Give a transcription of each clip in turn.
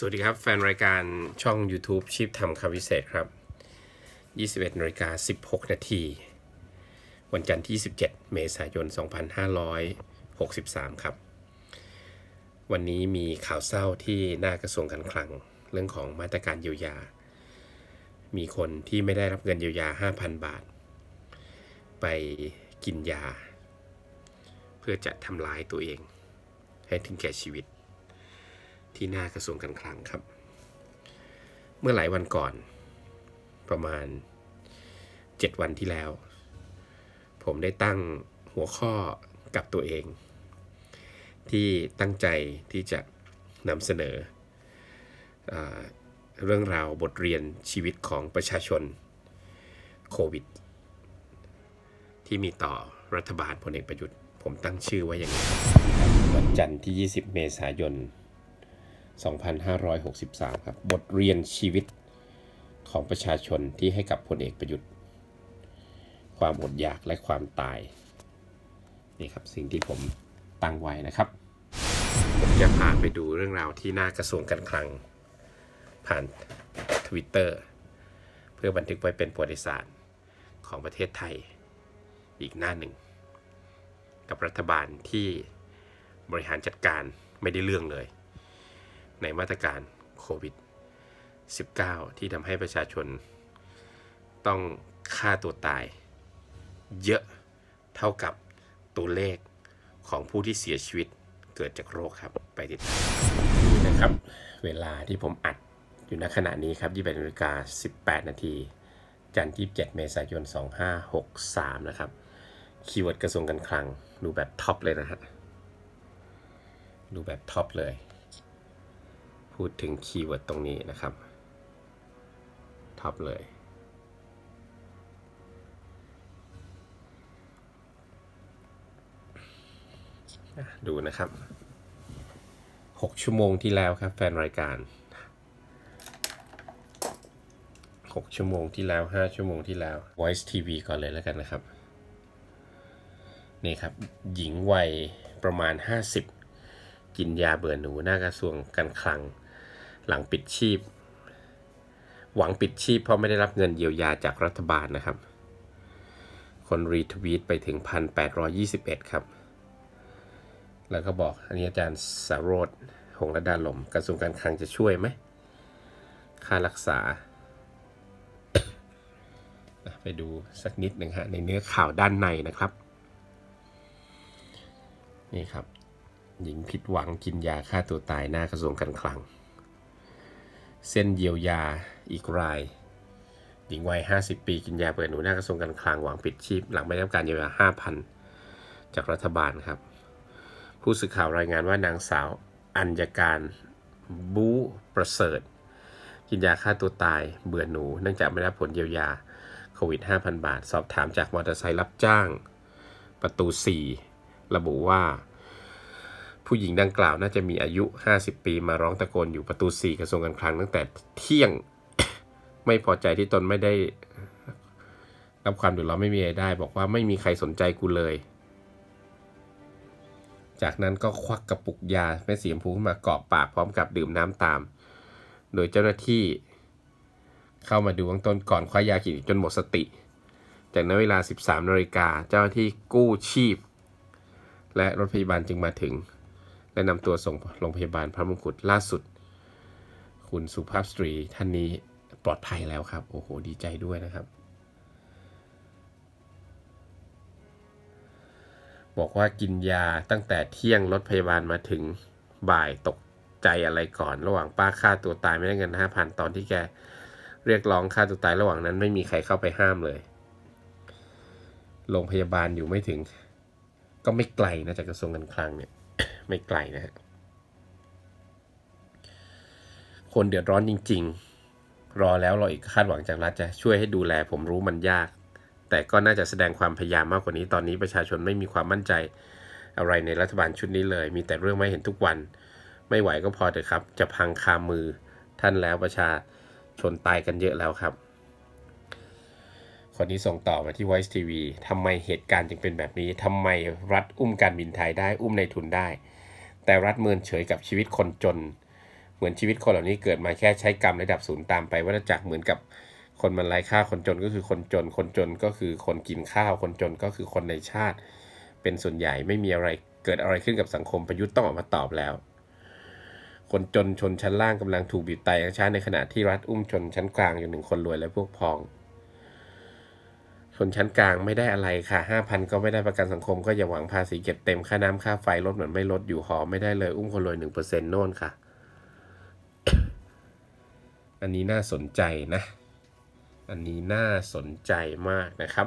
สวัสดีครับ แฟนรายการช่อง YouTube ชีพทำคำวิเศษครับ 21นาฬิกา16 นาที วันจันทร์ที่ 17 เมษายน 2563 ครับ วันนี้มีข่าวเศร้าที่หน้ากระทรวงการคลัง เรื่องของมาตรการเยียวยา มีคนที่ไม่ได้รับเงินเยียวยา 5,000 บาท ไปกินยา เพื่อจะทำร้ายตัวเอง ให้ถึงแก่ชีวิต ที่หน้ากระทรวงการคลังครับ เมื่อหลายวันก่อน ประมาณ 7 วันที่แล้ว ผมได้ตั้งหัวข้อกับตัวเอง ที่ตั้งใจที่จะนำเสนออเรื่องราวบทเรียนชีวิตของประชาชนโควิด ที่มีต่อรัฐบาลพลเอกประยุทธ์ ผมตั้งชื่อไว้อย่างนี้วันจันทร์ที่ 20 เมษายน 2563 ครับ บทเรียนชีวิตของประชาชนที่ให้กับพลเอกประยุทธ์ ความอดอยากและความตาย นี่ครับสิ่งที่ผมตั้งไว้นะครับ ผมจะพาไปดูเรื่องราวที่หน้ากระทรวงการคลัง ผ่าน Twitter เพื่อบันทึกไว้เป็นประวัติศาสตร์ของประเทศไทยอีกหน้าหนึ่ง กับรัฐบาลที่บริหารจัดการไม่ได้เรื่องเลย ในมาตรการโควิด -19 ที่ทำให้ประชาชนต้องฆ่าตัวตาย เยอะเท่ากับตัวเลขของผู้ที่เสียชีวิตเกิดจากโรคครับ ไปติดตามนะครับ เวลาที่ผมอัดอยู่ณขณะนี้ครับ28นาฬิกา18 นาที จันทร์ที่7เมษายน 2563 นะครับ คีย์เวิร์ดกระทรวงการคลัง ดูแบบท็อปเลยนะฮะ ดูแบบท็อปเลย พูดถึงคีย์เวิร์ดตรงนี้นะครับท็อปเลย ดูนะครับ 6 ชั่วโมงที่แล้วครับ แฟนรายการ 6 ชั่วโมงที่แล้ว 5 ชั่วโมงที่แล้ว Voice TV ก่อนเลยแล้วกันนะครับ นี่ครับ หญิงวัยประมาณ 50 กินยาเบื่อหนูหน้ากระทรวงการคลัง หลังปิดชีพ หวังปิดชีพเพราะไม่ได้รับเงินเยียวยาจากรัฐบาลนะครับ คนรีทวีตไปถึง 1,821 ครับ แล้วก็บอกอันนี้อาจารย์สารโรธหงระดาลมกระทรวงการคลังจะช่วยไหม ค่ารักษา ไปดูสักนิดหนึ่งฮะ ในเนื้อข่าวด้านในนะครับ นี่ครับ หญิงผิดหวังกินยาฆ่าตัวตายหน้ากระทรวงการคลัง เส้นเยียวยาอีกรายหญิงวัย 50 ปีกินยาเปิดหนูหน้ากระทรวงการคลังหวังปิดชีพ หลังไม่ได้รับการเยียวยา 5,000 จากรัฐบาลครับ ผู้สื่อข่าวรายงานว่านางสาวอัญญการบูประเสริฐ กินยาฆ่าตัวตายเบื่อหนู เนื่องจากไม่ได้รับผลเยียวยาโควิด 5,000 บาท สอบถามจากมอเตอร์ไซค์รับจ้าง ประตู 4 ระบุว่า ผู้หญิงดังกล่าวน่าจะมีอายุ 50 ปีมาร้องตะโกนอยู่ประตู 4 กระทรวงการคลังตั้งแต่เที่ยง ไม่พอใจที่ตนไม่ได้ รับความเดือดร้อนไม่มีรายได้ บอกว่าไม่มีใครสนใจกูเลย จากนั้นก็ควักกระปุกยาแม่สีชมพูขึ้นมากรอกปากพร้อมกับดื่มน้ำตาม โดยเจ้าหน้าที่ เข้ามาดูเบื้องต้นก่อนคว้ายากินจนหมดสติ จากนั้นเวลา 13นาฬิกาเจ้าหน้าที่กู้ชีพ และรถพยาบาลจึงมาถึง และนำตัวส่งโรงพยาบาลพระมงกุฎล่าสุด คุณสุภาพสตรีท่านนี้ปลอดภัยแล้วครับ โอ้โห ดีใจด้วยนะครับ บอกว่ากินยาตั้งแต่เที่ยงรถพยาบาลมาถึงบ่ายตกใจอะไรก่อน ระหว่างป้าฆ่าตัวตายไม่ได้เงินห้าพันตอนที่แกเรียกร้องฆ่าตัวตายระหว่างนั้นไม่มีใครเข้าไปห้ามเลย โรงพยาบาลอยู่ไม่ถึง ก็ไม่ไกลนะจากกระทรวงการคลังเนี่ย ไม่ไกลนะฮะคนเดือดร้อนจริง ๆ รอแล้วรออีกคาดหวังจากรัฐจะช่วยให้ดูแลผมรู้มันยาก แต่ก็น่าจะแสดงความพยายามมากกว่านี้ตอนนี้ประชาชนไม่มีความมั่นใจอะไรในรัฐบาลชุดนี้เลย มีแต่เรื่องไม่เห็นทุกวัน ไม่ไหวก็พอเถอะครับ จะพังคามือท่านแล้วประชาชนตายกันเยอะแล้วครับ คนนี้ส่งต่อมาที่ Voice TV ทำไมเหตุการณ์จึงเป็นแบบนี้ทำไมรัฐอุ้มการบินไทยได้อุ้มในทุนได้ แต่รัฐเมินเฉยกับชีวิตคนจน เหมือนชีวิตคนเหล่านี้เกิดมาแค่ใช้กรรมระดับศูนย์ตามไปวัฏจักรเหมือนกับคนมันไร้ค่าคนจนก็คือคนจน คนจนก็คือคนกินข้าว คนจนก็คือคนในชาติ เป็นส่วนใหญ่ไม่มีอะไรเกิดอะไรขึ้นกับสังคมประยุทธ์ต้องออกมาตอบแล้ว คนจนชนชั้นล่างกำลังถูกบีบไตช้าในขณะที่รัฐอุ้มชนชั้นกลางอยู่หนึ่งคนรวยและพวกพ้อง ชนชั้นกลางไม่ได้อะไรค่ะห้าพันก็ไม่ได้ประกันสังคมก็อย่าหวังภาษีเก็บเต็มค่าน้ำค่าไฟลดเหมือนไม่ลดอยู่หอไม่ได้เลย อุ้มคนรวยหนึ่งเปอร์เซ็นต์โน่นค่ะ อันนี้น่าสนใจนะ อันนี้น่าสนใจมากนะครับ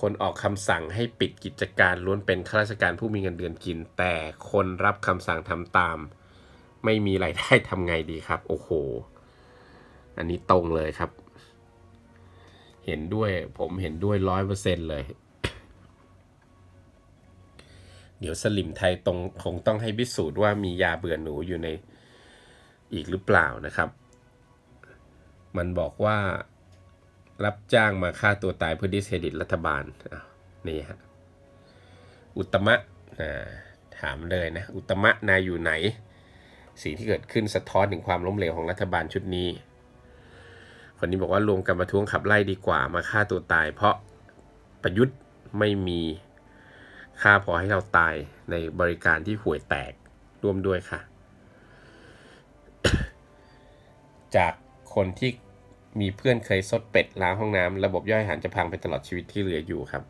คนออกคำสั่งให้ปิดกิจการล้วนเป็นข้าราชการผู้มีเงินเดือนกิน แต่คนรับคำสั่งทำตาม ไม่มีรายได้ทำไงดีครับ โอ้โห อันนี้ตรงเลยครับ ห็นด้วย ผมเห็นด้วยร้อยเปอร์เซ็นเลย เดี๋ยวสลิมไทยตรงคงต้องให้พิสูจน์ว่ามียาเบื่อหนูอยู่ในอีกหรือเปล่านะครับ มันบอกว่ารับจ้างมาฆ่าตัวตายเพื่อดิสเครดิตรัฐบาลนี่ฮะ อุตมะถามเลยนะ อุตมะนายอยู่ไหน สิ่งที่เกิดขึ้นสะท้อนถึงความล้มเหลวของรัฐบาลชุดนี้ คนนี้บอกว่ารวมกันประท้วงขับไล่ดีกว่ามาฆ่าตัวตาย เพราะประยุทธ์ไม่มีค่าพอให้เราตายในบริการที่ห่วยแตกร่วมด้วยค่ะ จากคนที่มีเพื่อนเคยซดเป็ดล้างห้องน้ำระบบย่อยอาหารจะพังไปตลอดชีวิตที่เหลืออยู่ครับ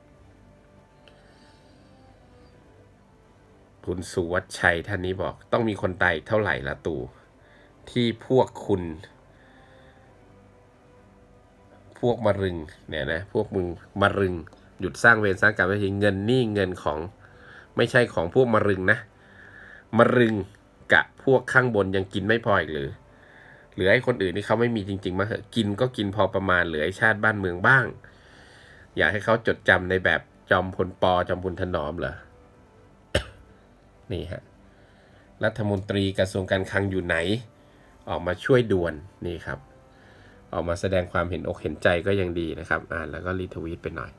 คุณสุวัชชัยท่านนี้บอก ต้องมีคนตายเท่าไหร่ละตู่ที่พวกคุณ พวกมะรึงเนี่ยนะพวกมึงมะรึง หยุดสร้างเวรสร้างกรรมไว้ทีเงินนี่เงินของไม่ใช่ของพวกมะรึงนะมะรึงกับพวกข้างบนยังกินไม่พออีกหรือเหลือให้คนอื่นที่เขาไม่มีจริง ๆ มาเหอะกินก็กินพอประมาณเหลือให้ชาติบ้านเมืองบ้าง อยากให้เขาจดจำในแบบจอมพลปอจอมพลถนอมเหรอนี่ฮะรัฐมนตรีกระทรวงการคลังอยู่ไหน ออกมาช่วยด่วนนี่ครับ ออกมาแสดงความเห็นอกเห็นใจก็ยังดีนะครับอ่านแล้วก็รีทวีตไปหน่อย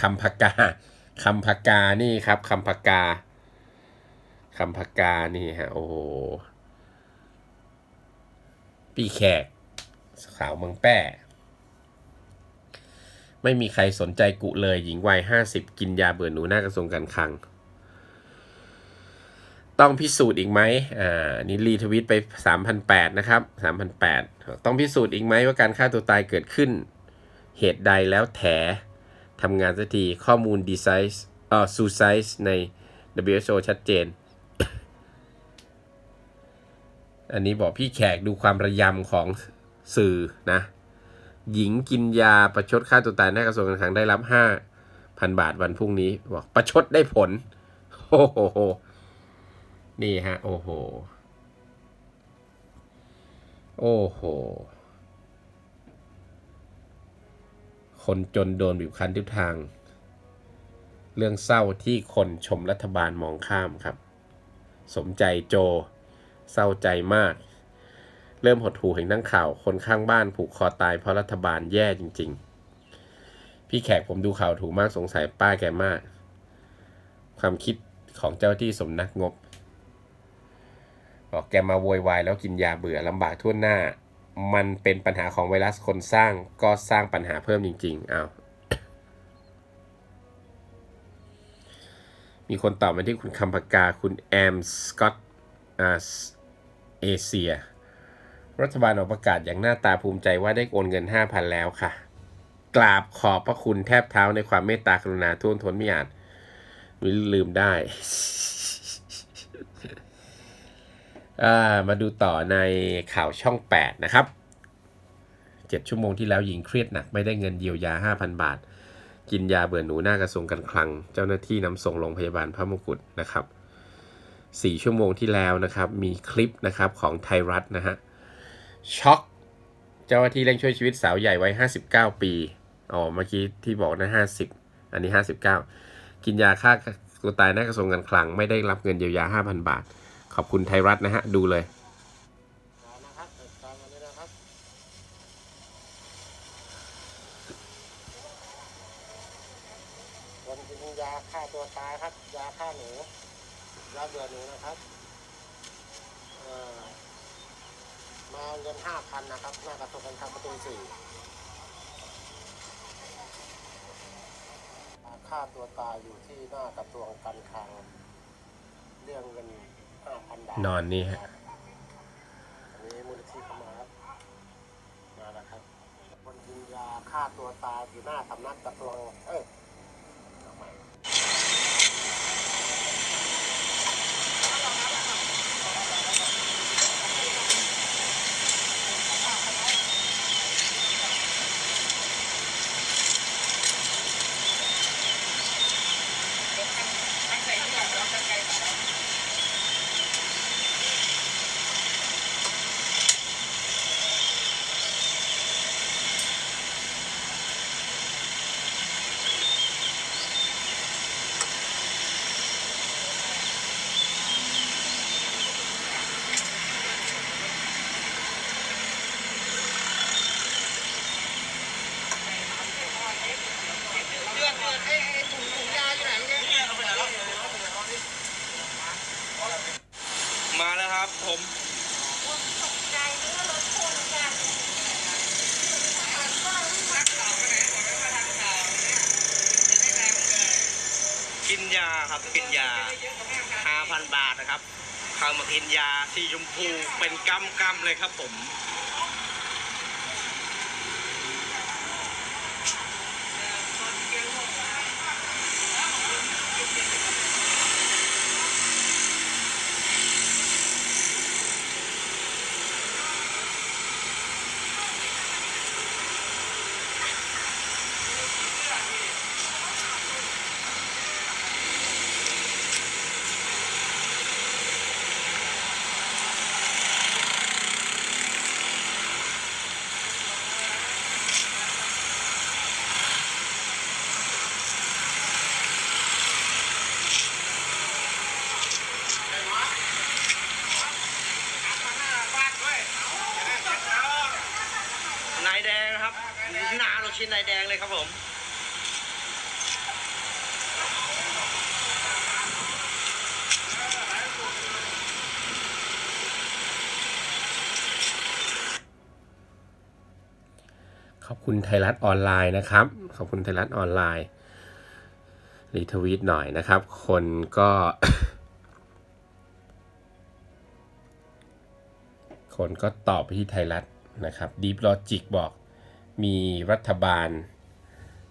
คำพกาคำพกานี่ครับคำพกาคำพกานี่ฮะโอ้โหปีแขกขาวมืองแป้ ไม่มีใครสนใจกุเลย หญิงวัยห้าสิบกินยาเบื่อหนูหน้ากระทรวงการคลัง ต้องพิสูจน์อีกไหมอ่า นี่รีทวิตไป3,008นะครับ3,008ต้องพิสูจน์อีกไหมว่าการฆ่าตัวตายเกิดขึ้น เหตุใดแล้วแถทำงานสักทีข้อมูลดีไซส์เอ่อซูไซส์ใน WHO ชัดเจน อันนี้บอกพี่แขกดูความระยำของสื่อนะ หญิงกินยาประชดฆ่าตัวตายหน้ากระทรวงการคลังได้รับ 5,000 บาทวันพรุ่งนี้ บอกประชดได้ผล โอ้โห นี่ฮะ โอ้โห โอ้โห คนจนโดนบีบคั้นทิศทาง เรื่องเศร้าที่คนชมรัฐบาลมองข้ามครับ สมใจโจ เศร้าใจมาก เริ่มหดหู่เห็นทั้งข่าว คนข้างบ้านผูกคอตายเพราะรัฐบาลแย่จริง ๆ พี่แขกผมดูข่าวถูกมากสงสัยป้าแกมาก ความคิดของเจ้าที่สมนักงบ บอกแกมาโวยวายแล้วกินยาเบื่อลำบากทั่วหน้า มันเป็นปัญหาของไวรัสคนสร้างก็สร้างปัญหาเพิ่มจริงๆอ้าวมีคนตอบมาที่คุณคำพกาคุณแอมสกอตอาเอเชียรัฐบาลออกประกาศอย่างหน้าตาภูมิใจว่าได้โอนเงิน 5,000 แล้วค่ะ กราบขอบพระคุณแทบเท้าในความเมตตากรุณาท่วมท้นไม่อาจลืมได้ มาดูต่อในข่าวช่อง 8 นะครับ 7 ชั่วโมงที่แล้วหญิงเครียดหนักไม่ได้เงินเยียวยา 5,000 บาท กินยาเบื่อหนูหน้ากระทรวงการคลัง เจ้าหน้าที่นำส่งโรงพยาบาลพระมงกุฎนะครับ 4 ชั่วโมงที่แล้วนะครับ มีคลิปนะครับของไทยรัฐนะฮะ ช็อก เจ้าหน้าที่เร่งช่วยชีวิตสาวใหญ่วัย59 ปี อ๋อ เมื่อกี้ที่บอกนะ 50 อันนี้ 59 กินยาฆ่าตัวตายหน้ากระทรวงการคลังไม่ได้รับเงินเยียวยา 5,000 บาท ขอบคุณไทยรัฐนะฮะ ดูเลยต่อนะครับติมกันเลยนะครับคนกินยาฆ่าตัวตายครับ ยาฆ่าหนูยาเบื่อหนูนะครับมาเงินห้าพันนะครับ หน้ากระทรวงการคลังประตูสี่ค่าตัวตายอยู่ที่หน้ากระทรวงการคลังเรื่องเงิน นบาทนอนนี่ฮะอันนี้มูลนิธิเข้ามาครับมาแล้วครับคนกินยาฆ่าตัวตายอยู่หน้าสำนักกระทรวงเอ้ยเอาใหม่ มาแล้วครับผมกินยาครับกินยา5,000 บาทนะครับเข้ามากินยาสีชมพูเป็นกำกำๆเลยครับผม นายแดงนะครับ หนาเราชิ้นนายแดงเลย ครับผมขอบคุณไทยรัฐออนไลน์นะครับ ขอบคุณไทยรัฐออนไลน์รีทวีตหน่อยนะครับ คนก็ คนก็ตอบไปที่ไทยรัฐนะครับ Deep Logic บอกมีรัฐบาล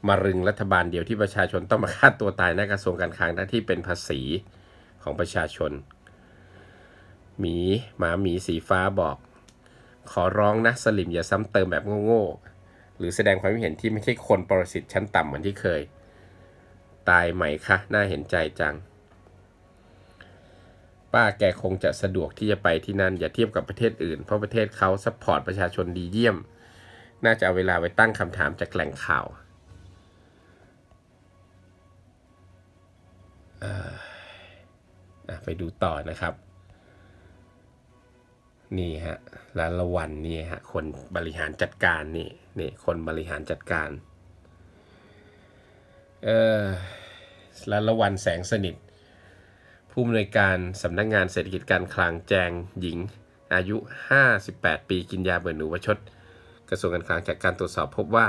มารึงรัฐบาลเดียวที่ประชาชนต้องมาฆ่าตัวตายในกระทรวงการคลังที่เป็นภาษีของประชาชน หมีหมาหมีสีฟ้าบอก ขอร้องนะสลิมอย่าซ้ำเติมแบบโง่ๆหรือแสดงความเห็นที่ไม่ใช่คนปรสิตชั้นต่ำเหมือนที่เคย ตายไหมคะน่าเห็นใจจัง ป้าแกคงจะสะดวกที่จะไปที่นั่นอย่าเทียบกับประเทศอื่น เพราะประเทศเขาซัพพอร์ตประชาชนดีเยี่ยม น่าจะเอาเวลาไปตั้งคำถามจากแหล่งข่าว ไปดูต่อนะครับ นี่ฮะร้านละวันนี่ฮะคนบริหารจัดการนี่นี่คนบริหารจัดการเออร้านละวันแสงสนิท ผู้อำนวยการสำนักงานเศรษฐกิจการคลังแจงหญิง อายุ 58 ปีกินยาเบื่อหนูวชดกระทรวงการคลังจากการตรวจสอบพบว่า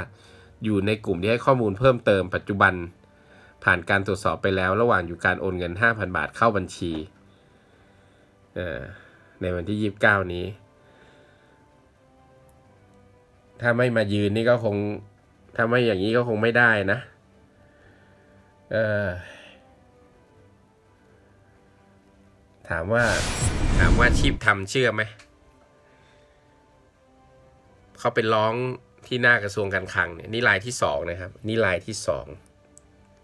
อยู่ในกลุ่มที่ให้ข้อมูลเพิ่มเติมปัจจุบัน ผ่านการตรวจสอบไปแล้ว ระหว่างอยู่การโอนเงิน 5,000 บาทเข้าบัญชีในวันที่ 29 นี้ ถ้าไม่มายืนนี่ก็คง ถ้าไม่อย่างนี้ก็คงไม่ได้นะถามว่า ถามว่าชีพทำเชื่อไหม เขาไปร้องที่หน้ากระทรวงการคลังเนี่ยนี่รายที่สองนะครับ นี่รายที่สอง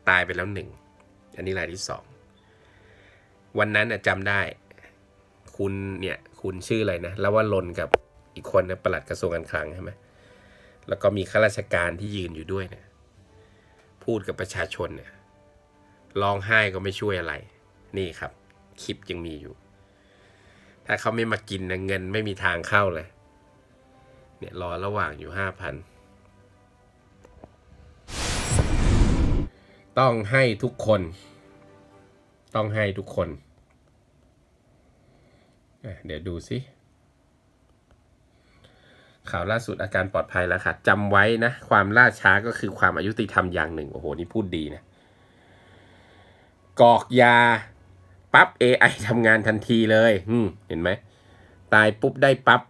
ตายไปแล้วหนึ่งอันนี้รายที่สองวันนั้นน่ะจำได้ คุณเนี่ยคุณชื่ออะไรนะแล้วว่าลนกับอีกคนนะประหลัดกระทรวงการคลังใช่ไหมแล้วก็มีข้าราชการที่ยืนอยู่ด้วยเนี่ยพูดกับประชาชนเนี่ยร้องไห้ก็ไม่ช่วยอะไร นี่ครับคลิปยังมีอยู่ ถ้าเขาไม่มากินนะเงินไม่มีทางเข้าเลย เนี่ยรอระหว่างอยู่ห้าพัน ต้องให้ทุกคน ต้องให้ทุกคน เดี๋ยวดูสิข่าวล่าสุดอาการปลอดภัยแล้วค่ะจำไว้นะ ความล่าช้าก็คือความอายุติธรรมอย่างหนึ่ง โอ้โห นี่พูดดีนะ กอกยา ปั๊บ AI ทำงานทันทีเลยอืเห็นไหม ตายปุ๊บได้ปั๊บ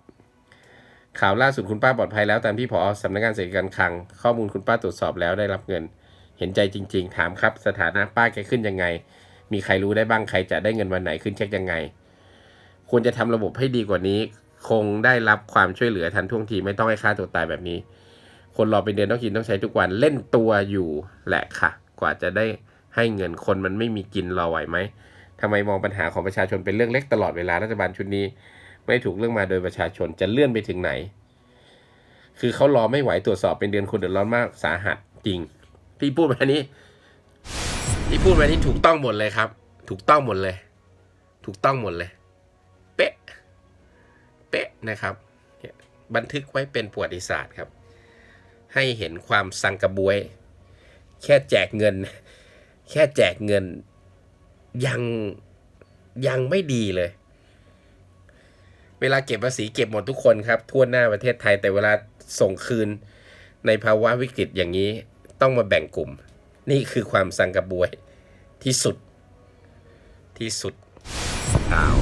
ข่าวล่าสุดคุณป้าปลอดภัยแล้วตามที่ผอสำนักงานเศรษฐกิจการคลัง ข้อมูลคุณป้าตรวจสอบแล้วได้รับเงิน เห็นใจจริง ๆ ถามครับ สถานะป้าแกขึ้นยังไง มีใครรู้ได้บ้างใครจะได้เงินวันไหนขึ้นเช็คยังไง ควรจะทำระบบให้ดีกว่านี้ คงได้รับความช่วยเหลือทันท่วงทีไม่ต้องให้ฆ่าตัวตายแบบนี้ คนรอเป็นเดือนต้องกินต้องใช้ทุกวันเล่นตัวอยู่แหละค่ะ กว่าจะได้ให้เงินคนมันไม่มีกินรอไหวไหมทำไมมองปัญหาของประชาชนเป็นเรื่องเล็กตลอดเวลารัฐบาลชุดนี้ ไม่ถูกเรื่องมาโดยประชาชนจะเลื่อนไปถึงไหน คือเขารอไม่ไหวตรวจสอบเป็นเดือนคนเดือดร้อนมากสาหัสจริง พี่พูดมานี้พี่พูดมาที่ถูกต้องหมดเลยครับ ถูกต้องหมดเลย ถูกต้องหมดเลย เป๊ะ เป๊ะนะครับเนี่ยบันทึกไว้เป็นประวัติศาสตร์ครับ ให้เห็นความสังกระบวย แค่แจกเงิน แค่แจกเงิน ยังยังไม่ดีเลย เวลาเก็บภาษีเก็บหมดทุกคนครับ ทั่วหน้าประเทศไทยแต่เวลาส่งคืนในภาวะวิกฤตอย่างนี้ ต้องมาแบ่งกลุ่ม นี่คือความสังกระบวย ที่สุด ที่สุดข่าว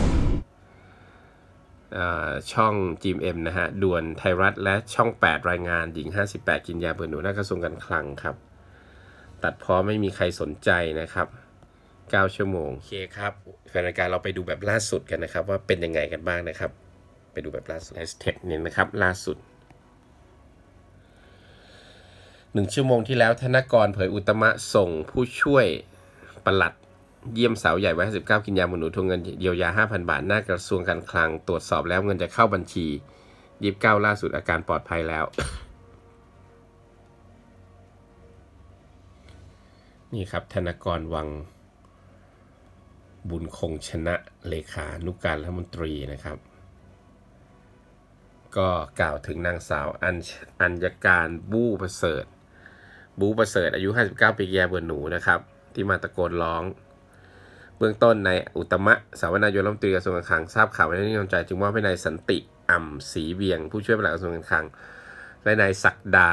อ่าช่อง GMM นะฮะด่วนไทยรัฐและช่อง 8 รายงานหญิง 58 กินยาเบื่อหนูหน้ากระทรวงการคลังครับ ตัดเพอไม่มีใครสนใจนะครับ 9 ชั่วโมง โอเคครับแฟนรายการเราไปดูแบบล่าสุดกันนะครับ ว่าเป็นยังไงกันบ้างนะครับ ไปดูแบบล่าสุดแฮชแท็กเนี่ยนะครับ ล่าสุด หนึ่งชั่วโมงที่แล้วธนกรเผยอุตมะส่งผู้ช่วยปลัดเยี่ยมสาวใหญ่วัย59 กินยาหมอหนูทวงเงินเยียวยา 5,000 บาท หน้ากระทรวงการคลังตรวจสอบแล้วเงินจะเข้าบัญชี 29 ล่าสุดอาการปลอดภัยแล้ว นี่ครับ ธนกรวัง บุญคงชนะเลขานุการรัฐมนตรีนะครับ ก็กล่าวถึงนางสาวอัญอัญญการบู้ประเสริฐ บูประเสริฐอายุ 59 ปีแยเบือนหนูนะครับ ที่มาตะโกนร้อง เบื้องต้นในอุตมะสาวนายกรัฐมนตรีกระทรวงการคลังทราบข่าวไม่ได้นิยมใจจึงมอบให้นายสันติอ่ำศรีเวียง ผู้ช่วยปลัดกระทรวงการคลัง และนายศักดา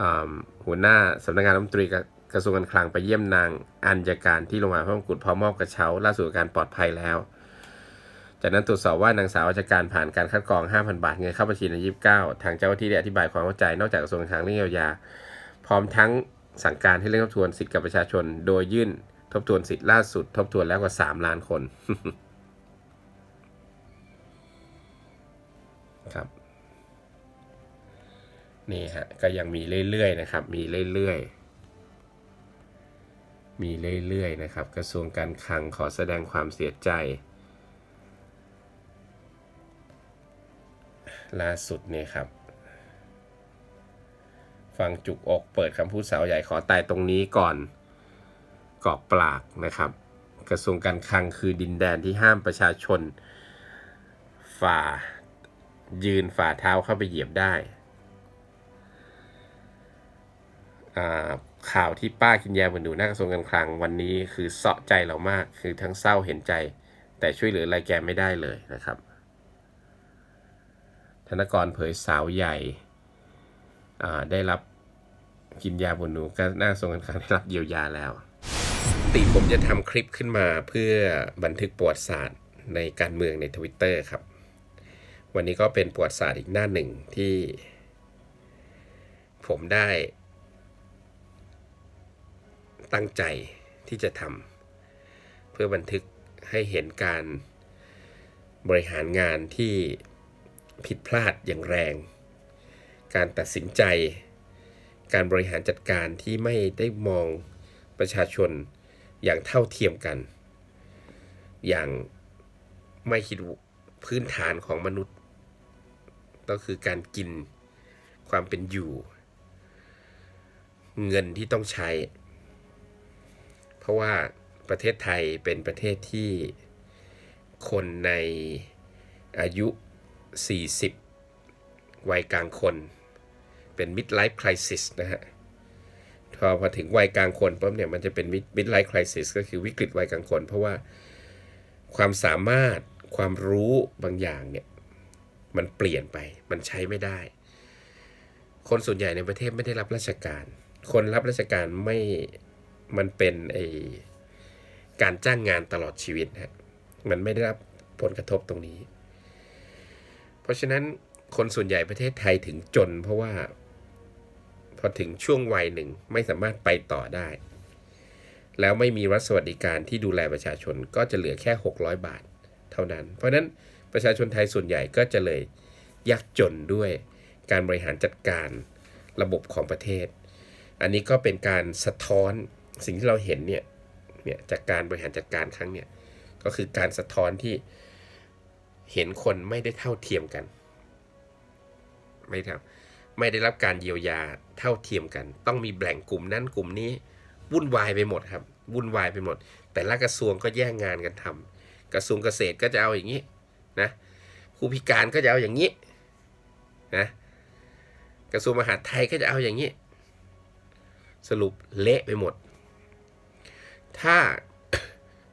อ่าหัวหน้าสำนักงานรัฐมนตรีกระทรวงการคลังไปเยี่ยมนางอัญญการที่โรงพยาบาลพระมงกุฎพร้อมมอบกระเช้าล่าสุดการปลอดภัยแล้ว จากนั้นตรวจสอบว่านางสาวอัญญการผ่านการคัดกรอง 5,000 บาทเงินเข้าบัญชีใน 29 ทางเจ้าหน้าที่ได้อธิบายความเข้าใจนอกจากกระทรวงการคลังเรื่องเยียวยา พร้อมทั้งสั่งการให้เร่งทบทวนสิทธิกับประชาชน โดยยื่นทบทวนสิทธิล่าสุด ทบทวนแล้วกว่า 3 ล้านคนครับ นี่ฮะ ก็ยังมีเรื่อยๆนะครับ มีเรื่อยๆ มีเรื่อยๆนะครับ กระทรวงการคลังขอแสดงความเสียใจ ล่าสุดเนี่ยครับ ฟังจุกอกเปิดคำพูดสาวใหญ่ขอตายตรงนี้ก่อนเกรอกปลากนะครับ กระทรวงการคลังคือดินแดนที่ห้ามประชาชน ฝ่ายืนฝ่าเท้าเข้าไปเหยียบได้ข่าวที่ป้ากินยาเหนดูหน้ากระทรวงการคลังวันนี้คือเสาะใจเรามากคือทั้งเศร้าเห็นใจ แต่ช่วยเหลืออะไรแกไม่ได้เลยนะครับ ธนกรเผยสาวใหญ่ได้รับ กินยาบนหนูก็น่าสงสารได้รับเยียวยาแล้ว ติผมจะทำคลิปขึ้นมาเพื่อบันทึกประวัติศาสตร์ในการเมืองในทวิตเตอร์ครับ วันนี้ก็เป็นประวัติศาสตร์อีกหน้าหนึ่งที่ ผมได้ ตั้งใจที่จะทำเพื่อบันทึกให้เห็นการบริหารงานที่ผิดพลาดอย่างแรง การตัดสินใจ การบริหารจัดการที่ไม่ได้มองประชาชนอย่างเท่าเทียมกัน อย่างไม่คิดพื้นฐานของมนุษย์ ก็คือการกินความเป็นอยู่ เงินที่ต้องใช้ เพราะว่าประเทศไทยเป็นประเทศที่คนในอายุ 40 วัยกลางคน เป็น midlife crisis นะฮะพอพอถึงวัยกลางคนปุ๊บเนี่ยมันจะเป็น mid life crisis ก็คือวิกฤตวัยกลางคน เพราะว่าความสามารถความรู้บางอย่างเนี่ยมันเปลี่ยนไปมันใช้ไม่ได้ คนส่วนใหญ่ในประเทศไม่ได้รับราชการ คนรับราชการไม่มันเป็นไอการจ้างงานตลอดชีวิตฮะมันไม่ได้รับผลกระทบตรงนี้ เพราะฉะนั้นคนส่วนใหญ่ประเทศไทยถึงจน เพราะว่า พอถึงช่วงวัยหนึ่งไม่สามารถไปต่อได้ แล้วไม่มีรัฐสวัสดิการที่ดูแลประชาชนก็จะเหลือแค่ 600 บาทเท่านั้น เพราะนั้นประชาชนไทยส่วนใหญ่ก็จะเลยยากจนด้วยการบริหารจัดการระบบของประเทศ อันนี้ก็เป็นการสะท้อนสิ่งที่เราเห็นเนี่ยเนี่ยจากการบริหารจัดการครั้งเนี่ยก็คือการสะท้อนที่เห็นคนไม่ได้เท่าเทียมกันไม่ครับ ไม่ได้รับการเยียวยาเท่าเทียมกัน ต้องมีแบ่งกลุ่มนั้นกลุ่มนี้วุ่นวายไปหมดครับวุ่นวายไปหมด แต่ละกระทรวงก็แย่งงานกันทำกระทรวงเกษตรก็จะเอาอย่างนี้นะครูพิการก็จะเอาอย่างนี้นะกระทรวงมหาดไทยก็จะเอาอย่างนี้ สรุปเละไปหมด ถ้า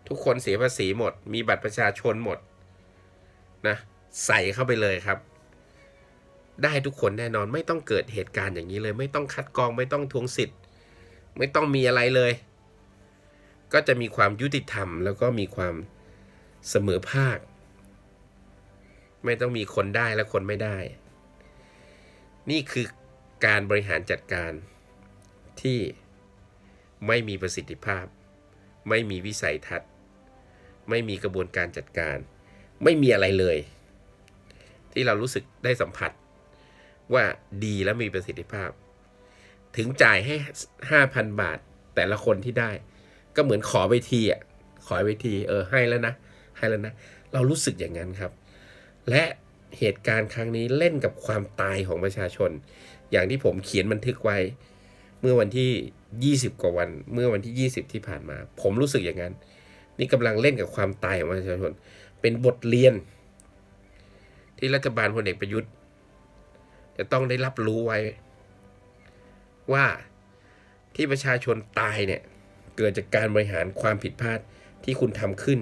ทุกคนเสียภาษีหมด มีบัตรประชาชนหมดนะใส่เข้าไปเลยครับ ได้ทุกคนแน่นอนไม่ต้องเกิดเหตุการณ์อย่างนี้เลย ไม่ต้องคัดกรองไม่ต้องทวงสิทธิ์ ไม่ต้องมีอะไรเลย ก็จะมีความยุติธรรม แล้วก็มีความเสมอภาค ไม่ต้องมีคนได้และคนไม่ได้ นี่คือการบริหารจัดการที่ไม่มีประสิทธิภาพ ไม่มีวิสัยทัศน์ ไม่มีกระบวนการจัดการ ไม่มีอะไรเลย ที่เรารู้สึกได้สัมผัส ว่าดีและมีประสิทธิภาพ ถึงจ่ายให้ห้าพันบาทแต่ละคนที่ได้ ก็เหมือนขอไปทีอะขอไปทีเออให้แล้วนะ ให้แล้วนะ เรารู้สึกอย่างนั้นครับ และเหตุการณ์ครั้งนี้เล่นกับความตายของประชาชน อย่างที่ผมเขียนบันทึกไว้ เมื่อวันที่ 20 กว่าวัน เมื่อวันที่ 20 ที่ผ่านมา ผมรู้สึกอย่างนั้น นี่กำลังเล่นกับความตายของประชาชน เป็นบทเรียน ที่รัฐบาลพลเอกประยุทธ์ จะต้องได้รับรู้ไว้ ว่าที่ประชาชนตายเนี่ย เกิดจากการบริหารความผิดพลาดที่คุณทำขึ้น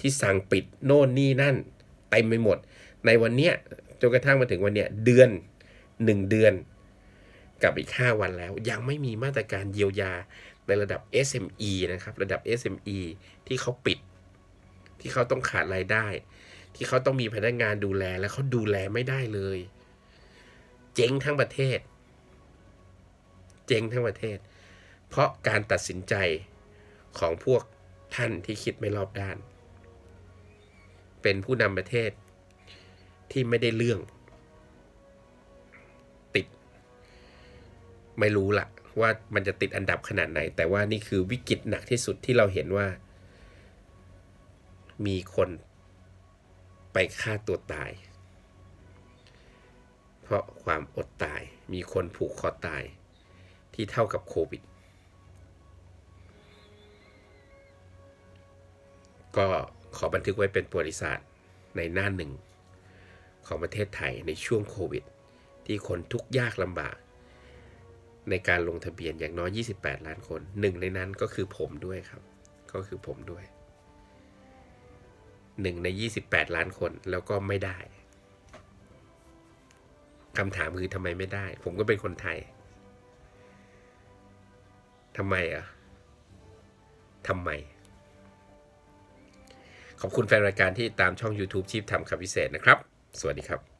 ที่สั่งปิดโน่นนี่นั่นเต็มไปหมด ในวันเนี้ยจนกระทั่งมาถึงวันเนี้ยเดือนหนึ่งเดือน กับอีก 5 วันแล้ว ยังไม่มีมาตรการเยียวยาในระดับ SME นะครับ ระดับ SME ที่เขาปิด ที่เขาต้องขาดรายได้ ที่เขาต้องมีพนักงานดูแลและเขาดูแลไม่ได้เลย เจ๊งทั้งประเทศ เจ๊งทั้งประเทศ เพราะการตัดสินใจของพวกท่านที่คิดไม่รอบด้าน เป็นผู้นำประเทศที่ไม่ได้เรื่อง ติด ไม่รู้ละว่ามันจะติดอันดับขนาดไหน แต่ว่านี่คือวิกฤตหนักที่สุดที่เราเห็นว่า มีคนไปฆ่าตัวตาย เพราะความอดตายมีคนผูกคอตายที่เท่ากับโควิด ก็ขอบันทึกไว้เป็นประวัติศาสตร์ในหน้าหนึ่ง ของประเทศไทยในช่วงโควิด ที่คนทุกยากลำบาก ในการลงทะเบียนอย่างน้อย 28 ล้านคนหนึ่งในนั้นก็คือผมด้วยครับ ก็คือผมด้วยหนึ่งใน 28 ล้านคนแล้วก็ไม่ได้ คำถามคือทำไมไม่ได้ ผมก็เป็นคนไทยทำไมอะทำไม ขอบคุณแฟนรายการที่ตามช่อง YouTube ชีพทำคำพิเศษนะครับ สวัสดีครับ